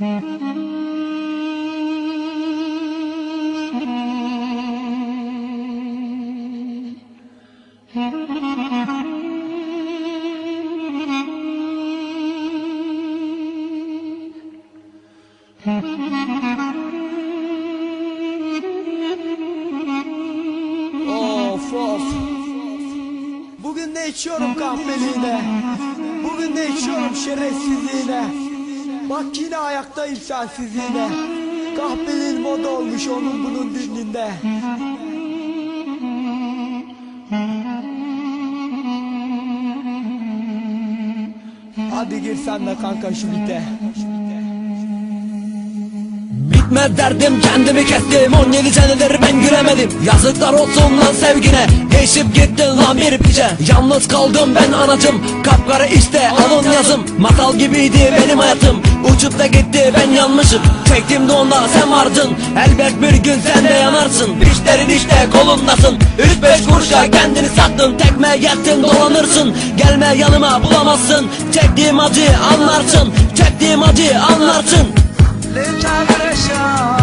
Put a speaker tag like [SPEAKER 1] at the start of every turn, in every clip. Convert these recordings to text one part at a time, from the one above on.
[SPEAKER 1] Of of. Bugün de içiyorum kahveliğine. Bugün de içiyorum şerefsizliğine. Bak yine ayaktayım sensizliğine. Kahveliğin moda olmuş onun bunun dininde. Hadi gir sen de kanka şu bite.
[SPEAKER 2] Bitmez derdim kendimi kestim. 17 senedir ben gülemedim. Yazıklar olsun lan sevgine. Değişip gittin lan bir piçe. Yalnız kaldım ben anacım. Kapkara işte alın yazım. Masal gibiydi benim hayatım. Uçup da gitti ben yanmışım. Çektim de onda sen vardın. Elbet bir gün sen de yanarsın. Dişlerin işte kolundasın. Üç beş kuruşa kendini sattın. Tekme yettin dolanırsın. Gelme yanıma bulamazsın. Çektiğim acıyı anlarsın. Çektiğim acıyı anlarsın
[SPEAKER 1] lived on the shore.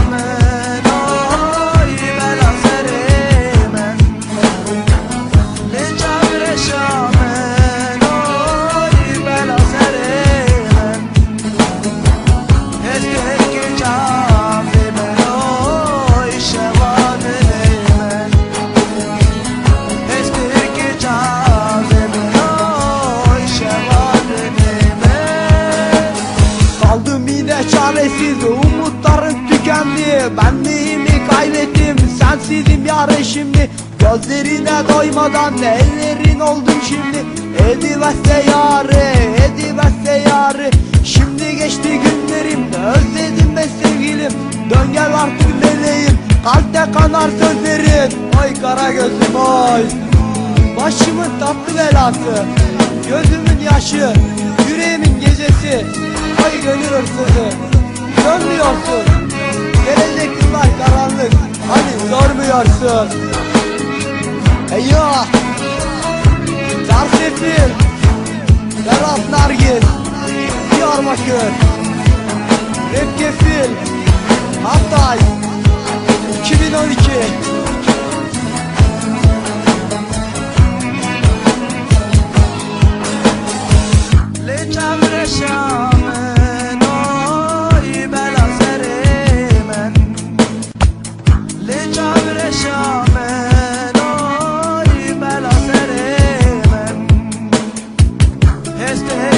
[SPEAKER 1] Umutlarım tükendi Ben neyimi kaybettim? Sensizim yarın şimdi. Gözlerine doymadan ellerin oldum şimdi. Ediveste yarı ediveste yarı Şimdi geçti günlerim özledim ben sevgilim. Dön gel artık meleğim kalpte kanar sözlerin Oy kara gözüm oy. Başımın tatlı belası Gözümün yaşı Yüreğimin gecesi. Ay gönül hırsızı Dönmüyorsun Sormuyorsun Eyvah. Zarsefil Berat Nargis Diyarbakır Stay